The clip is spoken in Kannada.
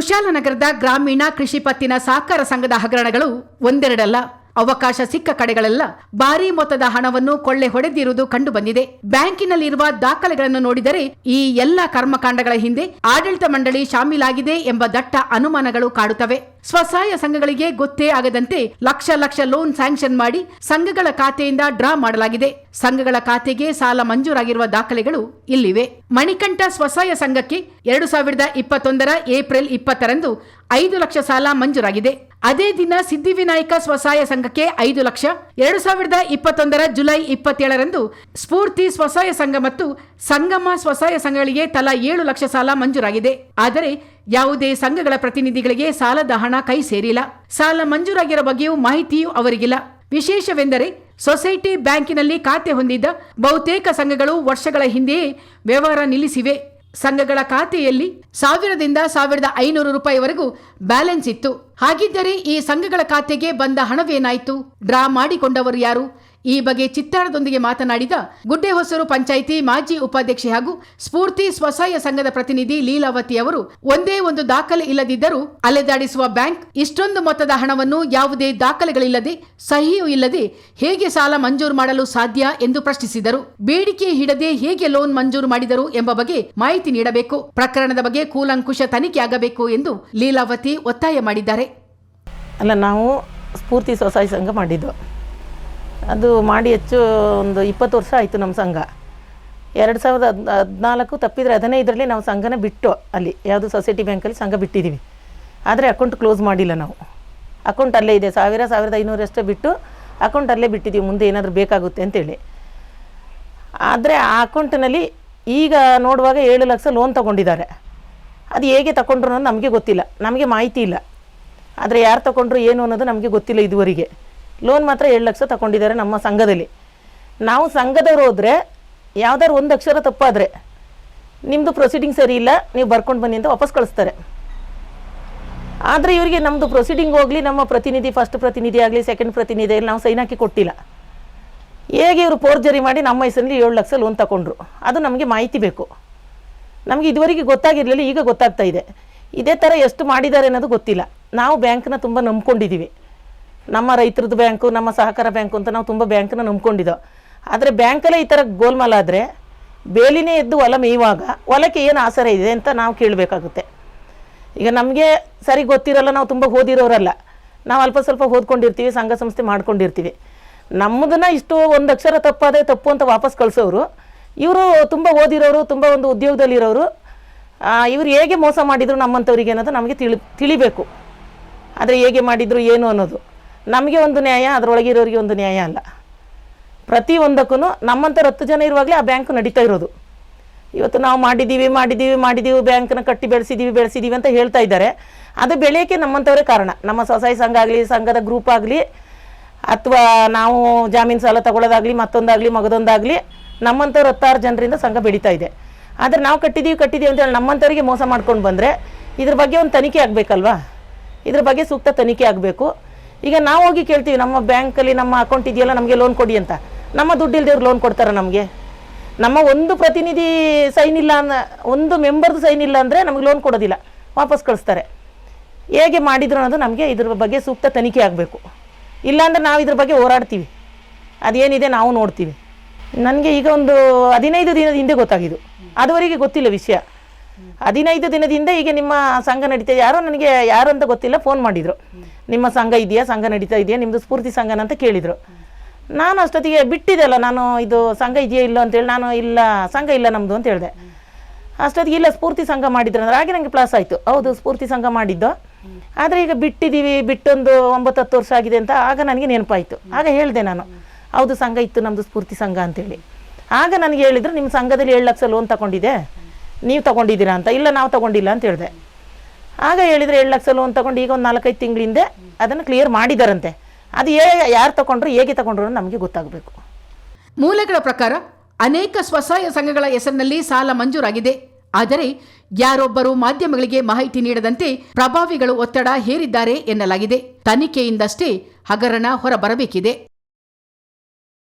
ಕುಶಾಲನಗರದ ಗ್ರಾಮೀಣ ಕೃಷಿ ಪತ್ತಿನ ಸಹಕಾರ ಸಂಘದ ಹಗರಣಗಳು ಒಂದೆರಡಲ್ಲ. ಅವಕಾಶ ಸಿಕ್ಕ ಕಡೆಗಳೆಲ್ಲ ಭಾರಿ ಮೊತ್ತದ ಹಣವನ್ನು ಕೊಳ್ಳೆ ಹೊಡೆದಿರುವುದು ಕಂಡು ಬಂದಿದೆ ಬ್ಯಾಂಕಿನಲ್ಲಿರುವ ದಾಖಲೆಗಳನ್ನು ನೋಡಿದರೆ ಈ ಎಲ್ಲ ಕರ್ಮಕಾಂಡಗಳ ಹಿಂದೆ ಆಡಳಿತ ಮಂಡಳಿ ಶಾಮೀಲಾಗಿದೆ ಎಂಬ ದಟ್ಟ ಅನುಮಾನಗಳು ಕಾಡುತ್ತವೆ. ಸ್ವಸಹಾಯ ಸಂಘಗಳಿಗೆ ಗೊತ್ತೇ ಆಗದಂತೆ ಲಕ್ಷ ಲಕ್ಷ ಲೋನ್ ಸ್ಯಾಂಕ್ಷನ್ ಮಾಡಿ ಸಂಘಗಳ ಖಾತೆಯಿಂದ ಡ್ರಾ ಮಾಡಲಾಗಿದೆ. ಸಂಘಗಳ ಖಾತೆಗೆ ಸಾಲ ಮಂಜೂರಾಗಿರುವ ದಾಖಲೆಗಳು ಇಲ್ಲಿವೆ. ಮಣಿಕಂಠ ಸ್ವಸಹಾಯ ಸಂಘಕ್ಕೆ ಎರಡು ಸಾವಿರದ ಇಪ್ಪತ್ತೊಂದರ ಏಪ್ರಿಲ್ ಇಪ್ಪತ್ತರಂದು ಐದು ಲಕ್ಷ ಸಾಲ ಮಂಜೂರಾಗಿದೆ. ಅದೇ ದಿನ ಸಿದ್ದಿವಿನಾಯಕ ಸ್ವಸಹಾಯ ಸಂಘಕ್ಕೆ ಐದು ಲಕ್ಷ, ಎರಡು ಸಾವಿರದ ಇಪ್ಪತ್ತೊಂದರ ಜುಲೈ ಇಪ್ಪತ್ತೇಳರಂದು ಸ್ಫೂರ್ತಿ ಸ್ವಸಹಾಯ ಸಂಘ ಮತ್ತು ಸಂಗಮ ಸ್ವಸಹಾಯ ಸಂಘಗಳಿಗೆ ತಲಾ ಏಳು ಲಕ್ಷ ಸಾಲ ಮಂಜೂರಾಗಿದೆ. ಆದರೆ ಯಾವುದೇ ಸಂಘಗಳ ಪ್ರತಿನಿಧಿಗಳಿಗೆ ಸಾಲದ ಹಣ ಕೈ ಸೇರಿಲ್ಲ. ಸಾಲ ಮಂಜೂರಾಗಿರೋ ಬಗ್ಗೆಯೂ ಮಾಹಿತಿಯೂ ಅವರಿಗಿಲ್ಲ. ವಿಶೇಷವೆಂದರೆ ಸೊಸೈಟಿ ಬ್ಯಾಂಕಿನಲ್ಲಿ ಖಾತೆ ಹೊಂದಿದ್ದ ಬಹುತೇಕ ಸಂಘಗಳು ವರ್ಷಗಳ ಹಿಂದೆಯೇ ವ್ಯವಹಾರ ನಿಲ್ಲಿಸಿವೆ. ಸಂಘಗಳ ಖಾತೆಯಲ್ಲಿ ಸಾವಿರದಿಂದ ಸಾವಿರದ ಐನೂರು ರೂಪಾಯಿವರೆಗೂ ಬ್ಯಾಲೆನ್ಸ್ ಇತ್ತು. ಹಾಗಿದ್ದರೆ ಈ ಸಂಘಗಳ ಖಾತೆಗೆ ಬಂದ ಹಣವೇನಾಯಿತು? ಡ್ರಾ ಮಾಡಿಕೊಂಡವರು ಯಾರು? ಈ ಬಗ್ಗೆ ಚಿತ್ತಾರದೊಂದಿಗೆ ಮಾತನಾಡಿದ ಗುಡ್ಡೆಹೊಸೂರು ಪಂಚಾಯಿತಿ ಮಾಜಿ ಉಪಾಧ್ಯಕ್ಷೆ ಹಾಗೂ ಸ್ಫೂರ್ತಿ ಸ್ವಸಹಾಯ ಸಂಘದ ಪ್ರತಿನಿಧಿ ಲೀಲಾವತಿ ಅವರು ಒಂದೇ ಒಂದು ದಾಖಲೆ ಇಲ್ಲದಿದ್ದರೂ ಅಲೆದಾಡಿಸುವ ಬ್ಯಾಂಕ್ ಇಷ್ಟೊಂದು ಮೊತ್ತದ ಹಣವನ್ನು ಯಾವುದೇ ದಾಖಲೆಗಳಿಲ್ಲದೆ, ಸಹಿಯೂ ಇಲ್ಲದೆ ಹೇಗೆ ಸಾಲ ಮಂಜೂರು ಮಾಡಲು ಸಾಧ್ಯ ಎಂದು ಪ್ರಶ್ನಿಸಿದರು. ಬೇಡಿಕೆ ಹಿಡದೆ ಹೇಗೆ ಲೋನ್ ಮಂಜೂರು ಮಾಡಿದರು ಎಂಬ ಬಗ್ಗೆ ಮಾಹಿತಿ ನೀಡಬೇಕು. ಪ್ರಕರಣದ ಬಗ್ಗೆ ಕೂಲಂಕುಷ ತನಿಖೆ ಆಗಬೇಕು ಎಂದು ಲೀಲಾವತಿ ಒತ್ತಾಯ ಮಾಡಿದ್ದಾರೆ. ಅಲ್ಲ, ನಾವು ಸ್ಫೂರ್ತಿ ಸ್ವಸಹಾಯ ಸಂಘ ಮಾಡಿದ್ದು. ಅದು ಮಾಡಿ ಹೆಚ್ಚು ಒಂದು ಇಪ್ಪತ್ತು ವರ್ಷ ಆಯಿತು ನಮ್ಮ ಸಂಘ. ಎರಡು ಸಾವಿರದ ಹದ್, ಹದಿನಾಲ್ಕು ತಪ್ಪಿದರೆ ಹದಿನೈದರಲ್ಲಿ ನಾವು ಸಂಘನ ಬಿಟ್ಟು ಅಲ್ಲಿ, ಯಾವುದು ಸೊಸೈಟಿ ಬ್ಯಾಂಕಲ್ಲಿ ಸಂಘ ಬಿಟ್ಟಿದ್ದೀವಿ. ಆದರೆ ಅಕೌಂಟ್ ಕ್ಲೋಸ್ ಮಾಡಿಲ್ಲ ನಾವು. ಅಕೌಂಟ್ ಅಲ್ಲೇ ಇದೆ, ಸಾವಿರ, ಸಾವಿರದ ಐನೂರಷ್ಟೇ ಬಿಟ್ಟು ಅಕೌಂಟ್ ಅಲ್ಲೇ ಬಿಟ್ಟಿದ್ದೀವಿ, ಮುಂದೆ ಏನಾದರೂ ಬೇಕಾಗುತ್ತೆ ಅಂತೇಳಿ. ಆದರೆ ಆ ಅಕೌಂಟ್ನಲ್ಲಿ ಈಗ ನೋಡುವಾಗ ಏಳು ಲಕ್ಷ ಲೋನ್ ತೊಗೊಂಡಿದ್ದಾರೆ. ಅದು ಹೇಗೆ ತಗೊಂಡ್ರು ಅನ್ನೋದು ನಮಗೆ ಗೊತ್ತಿಲ್ಲ, ನಮಗೆ ಮಾಹಿತಿ ಇಲ್ಲ. ಆದರೆ ಯಾರು ತಗೊಂಡ್ರು ಏನು ಅನ್ನೋದು ನಮಗೆ ಗೊತ್ತಿಲ್ಲ ಇದುವರೆಗೆ. ಲೋನ್ ಮಾತ್ರ ಏಳು ಲಕ್ಷ ತಗೊಂಡಿದ್ದಾರೆ ನಮ್ಮ ಸಂಘದಲ್ಲಿ. ನಾವು ಸಂಘದವ್ರು ಹೋದರೆ ಯಾವ್ದಾದ್ರು ಒಂದು ಅಕ್ಷರ ತಪ್ಪಾದರೆ ನಿಮ್ಮದು ಪ್ರೊಸೀಡಿಂಗ್ ಸರಿ ಇಲ್ಲ, ನೀವು ಬರ್ಕೊಂಡು ಬನ್ನಿ ಅಂತ ವಾಪಸ್ ಕಳಿಸ್ತಾರೆ. ಆದರೆ ಇವರಿಗೆ ನಮ್ಮದು ಪ್ರೊಸೀಡಿಂಗ್ ಹೋಗಲಿ, ನಮ್ಮ ಪ್ರತಿನಿಧಿ ಫಸ್ಟ್ ಪ್ರತಿನಿಧಿ ಆಗಲಿ ಸೆಕೆಂಡ್ ಪ್ರತಿನಿಧಿ ಆಗಲಿ ನಾವು ಸೈನ್ ಹಾಕಿ ಕೊಟ್ಟಿಲ್ಲ. ಹೇಗೆ ಇವರು ಪೋರ್ಜರಿ ಮಾಡಿ ನಮ್ಮ ಹೆಸರಲ್ಲಿ ಏಳು ಲಕ್ಷ ಲೋನ್ ತಗೊಂಡ್ರು? ಅದು ನಮಗೆ ಮಾಹಿತಿ ಬೇಕು. ನಮಗೆ ಇದುವರೆಗೆ ಗೊತ್ತಾಗಿರಲಿಲ್ಲ, ಈಗ ಗೊತ್ತಾಗ್ತಾ ಇದೆ. ಇದೇ ಥರ ಎಷ್ಟು ಮಾಡಿದ್ದಾರೆ ಅನ್ನೋದು ಗೊತ್ತಿಲ್ಲ. ನಾವು ಬ್ಯಾಂಕ್ನ ತುಂಬ ನಂಬ್ಕೊಂಡಿದ್ದೀವಿ ನಮ್ಮ ರೈತರದ್ದು ಬ್ಯಾಂಕು, ನಮ್ಮ ಸಹಕಾರ ಬ್ಯಾಂಕು ಅಂತ ನಾವು ತುಂಬ ಬ್ಯಾಂಕನ್ನ ನಂಬ್ಕೊಂಡಿದ್ದೋ. ಆದರೆ ಬ್ಯಾಂಕಲ್ಲೇ ಈ ಥರ ಗೋಲ್ಮಾಲ್ ಆದರೆ ಬೇಲಿನೇ ಎದ್ದು ಹೊಲ ಮೇಯುವಾಗ ಹೊಲಕ್ಕೆ ಏನು ಆಸರ ಇದೆ ಅಂತ ನಾವು ಕೇಳಬೇಕಾಗುತ್ತೆ. ಈಗ ನಮಗೆ ಸರಿ ಗೊತ್ತಿರಲ್ಲ, ನಾವು ತುಂಬ ಓದಿರೋರಲ್ಲ. ನಾವು ಅಲ್ಪ ಸ್ವಲ್ಪ ಓದ್ಕೊಂಡಿರ್ತೀವಿ, ಸಂಘ ಸಂಸ್ಥೆ ಮಾಡ್ಕೊಂಡಿರ್ತೀವಿ. ನಮ್ಮದನ್ನು ಇಷ್ಟು ಒಂದು ಅಕ್ಷರ ತಪ್ಪಾದರೆ ತಪ್ಪು ಅಂತ ವಾಪಸ್ ಕಳಿಸೋರು ಇವರು ತುಂಬ ಓದಿರೋರು, ತುಂಬ ಒಂದು ಉದ್ಯೋಗದಲ್ಲಿರೋರು ಇವರು ಹೇಗೆ ಮೋಸ ಮಾಡಿದರು ನಮ್ಮಂಥವ್ರಿಗೆ ಅನ್ನೋದು ನಮಗೆ ತಿಳಿ, ತಿಳಿಬೇಕು. ಆದರೆ ಹೇಗೆ ಮಾಡಿದರು ಏನು ಅನ್ನೋದು. ನಮಗೆ ಒಂದು ನ್ಯಾಯ, ಅದರೊಳಗೆ ಇರೋರಿಗೆ ಒಂದು ನ್ಯಾಯ ಅಲ್ಲ. ಪ್ರತಿ ಒಂದಕ್ಕೂ ನಮ್ಮಂಥವ್ರು ಹತ್ತು ಜನ ಇರುವಾಗಲೇ ಆ ಬ್ಯಾಂಕ್ ನಡೀತಾ ಇರೋದು. ಇವತ್ತು ನಾವು ಮಾಡಿದ್ದೀವಿ ಮಾಡಿದ್ದೀವಿ ಮಾಡಿದ್ದೀವಿ ಬ್ಯಾಂಕ್ನ ಕಟ್ಟಿ ಬೆಳೆಸಿದ್ದೀವಿ ಬೆಳೆಸಿದ್ದೀವಿ ಅಂತ ಹೇಳ್ತಾ ಇದ್ದಾರೆ. ಅದು ಬೆಳೆಯೋಕ್ಕೆ ನಮ್ಮಂಥವರೇ ಕಾರಣ. ನಮ್ಮ ಸ್ವಸಹಾಯ ಸಂಘ ಆಗಲಿ, ಸಂಘದ ಗ್ರೂಪ್ ಆಗಲಿ, ಅಥವಾ ನಾವು ಜಾಮೀನು ಸಾಲ ತಗೊಳ್ಳೋದಾಗಲಿ, ಮತ್ತೊಂದಾಗಲಿ, ಮಗದೊಂದಾಗಲಿ, ನಮ್ಮಂಥವ್ರು ಹತ್ತಾರು ಜನರಿಂದ ಸಂಘ ಬೆಳೀತಾ ಇದೆ. ಆದರೆ ನಾವು ಕಟ್ಟಿದ್ದೀವಿ ಕಟ್ಟಿದ್ದೀವಿ ಅಂತೇಳಿ ನಮ್ಮಂಥವ್ರಿಗೆ ಮೋಸ ಮಾಡ್ಕೊಂಡು ಬಂದರೆ ಇದ್ರ ಬಗ್ಗೆ ಒಂದು ತನಿಖೆ ಆಗಬೇಕಲ್ವಾ? ಇದ್ರ ಬಗ್ಗೆ ಸೂಕ್ತ ತನಿಖೆ ಆಗಬೇಕು. ಈಗ ನಾವು ಹೋಗಿ ಕೇಳ್ತೀವಿ, ನಮ್ಮ ಬ್ಯಾಂಕಲ್ಲಿ ನಮ್ಮ ಅಕೌಂಟ್ ಇದೆಯಲ್ಲ ನಮಗೆ ಲೋನ್ ಕೊಡಿ ಅಂತ. ನಮ್ಮ ದುಡ್ಡು ಇಲ್ದೇವ್ರು ಲೋನ್ ಕೊಡ್ತಾರೆ ನಮಗೆ? ನಮ್ಮ ಒಂದು ಪ್ರತಿನಿಧಿ ಸೈನ್ ಇಲ್ಲ ಅನ್ನ ಒಂದು ಮೆಂಬರ್ದು ಸೈನ್ ಇಲ್ಲ ಅಂದರೆ ನಮಗೆ ಲೋನ್ ಕೊಡೋದಿಲ್ಲ, ವಾಪಸ್ ಕಳಿಸ್ತಾರೆ. ಹೇಗೆ ಮಾಡಿದ್ರು ಅನ್ನೋದು ನಮಗೆ ಇದ್ರ ಬಗ್ಗೆ ಸೂಕ್ತ ತನಿಖೆ ಆಗಬೇಕು. ಇಲ್ಲಾಂದ್ರೆ ನಾವು ಇದ್ರ ಬಗ್ಗೆ ಹೋರಾಡ್ತೀವಿ. ಅದೇನಿದೆ ನಾವು ನೋಡ್ತೀವಿ. ನನಗೆ ಈಗ ಒಂದು ಹದಿನೈದು ದಿನದ ಹಿಂದೆ ಗೊತ್ತಾಗಿದ್ದು. ಅದುವರೆಗೆ ಗೊತ್ತಿಲ್ಲ ವಿಷಯ. ಹದಿನೈದು ದಿನದಿಂದ ಈಗ ನಿಮ್ಮ ಸಂಘ ನಡೀತಾ ಯಾರೋ ನನಗೆ ಯಾರು ಅಂತ ಗೊತ್ತಿಲ್ಲ ಫೋನ್ ಮಾಡಿದರು. ನಿಮ್ಮ ಸಂಘ ಇದೆಯಾ, ಸಂಘ ನಡೀತಾ ಇದೆಯಾ ನಿಮ್ಮದು ಸ್ಫೂರ್ತಿ ಸಂಘನ ಅಂತ ಕೇಳಿದರು. ನಾನು ಅಷ್ಟೊತ್ತಿಗೆ ಬಿಟ್ಟಿದ್ದಲ್ಲ, ನಾನು ಇದು ಸಂಘ ಇದೆಯಾ ಇಲ್ಲ ಅಂತೇಳಿ ನಾನು ಇಲ್ಲ, ಸಂಘ ಇಲ್ಲ ನಮ್ಮದು ಅಂತ ಹೇಳಿದೆ. ಅಷ್ಟೊತ್ತಿಗೆ ಇಲ್ಲ, ಸ್ಫೂರ್ತಿ ಸಂಘ ಮಾಡಿದ್ರು ಅಂದ್ರೆ ಹಾಗೆ ನನಗೆ ಪ್ಲಾಸ್ ಆಯಿತು. ಹೌದು, ಸ್ಫೂರ್ತಿ ಸಂಘ ಮಾಡಿದ್ದು. ಆದರೆ ಈಗ ಬಿಟ್ಟಿದ್ದೀವಿ, ಬಿಟ್ಟೊಂದು ಒಂಬತ್ತು ಹತ್ತು ವರ್ಷ ಆಗಿದೆ ಅಂತ ಆಗ ನನಗೆ ನೆನಪಾಯಿತು. ಆಗ ಹೇಳಿದೆ ನಾನು, ಹೌದು, ಸಂಘ ಇತ್ತು ನಮ್ಮದು ಸ್ಫೂರ್ತಿ ಸಂಘ ಅಂತೇಳಿ. ಆಗ ನನಗೆ ಹೇಳಿದ್ರು, ನಿಮ್ಮ ಸಂಘದಲ್ಲಿ ಏಳು ಲಕ್ಷ ಲೋನ್ ತಗೊಂಡಿದೆ ನೀವು ತೊಗೊಂಡಿದ್ದೀರಾ ಅಂತ, ಇಲ್ಲ ನಾವು ತಗೊಂಡಿಲ್ಲ ಅಂತ ಹೇಳಿದೆ. ಆಗ ಹೇಳಿದರೆ ಏಳು ಲಕ್ಷ ಲೋನ್ ತೊಗೊಂಡು ಈಗ ಒಂದು ನಾಲ್ಕೈದು ತಿಂಗಳಿಂದ ಅದನ್ನು ಕ್ಲಿಯರ್ ಮಾಡಿದಾರಂತೆ. ಅದು ಏ, ಯಾರು ತಗೊಂಡ್ರು, ಹೇಗೆ ತಗೊಂಡ್ರು ನಮಗೆ ಗೊತ್ತಾಗಬೇಕು. ಮೂಲಗಳ ಪ್ರಕಾರ ಅನೇಕ ಸ್ವಸಹಾಯ ಸಂಘಗಳ ಹೆಸರಿನಲ್ಲಿ ಸಾಲ ಮಂಜೂರಾಗಿದೆ. ಆದರೆ ಯಾರೊಬ್ಬರು ಮಾಧ್ಯಮಗಳಿಗೆ ಮಾಹಿತಿ ನೀಡದಂತೆ ಪ್ರಭಾವಿಗಳು ಒತ್ತಡ ಹೇರಿದ್ದಾರೆ ಎನ್ನಲಾಗಿದೆ. ತನಿಖೆಯಿಂದಷ್ಟೇ ಹಗರಣ ಹೊರಬರಬೇಕಿದೆ.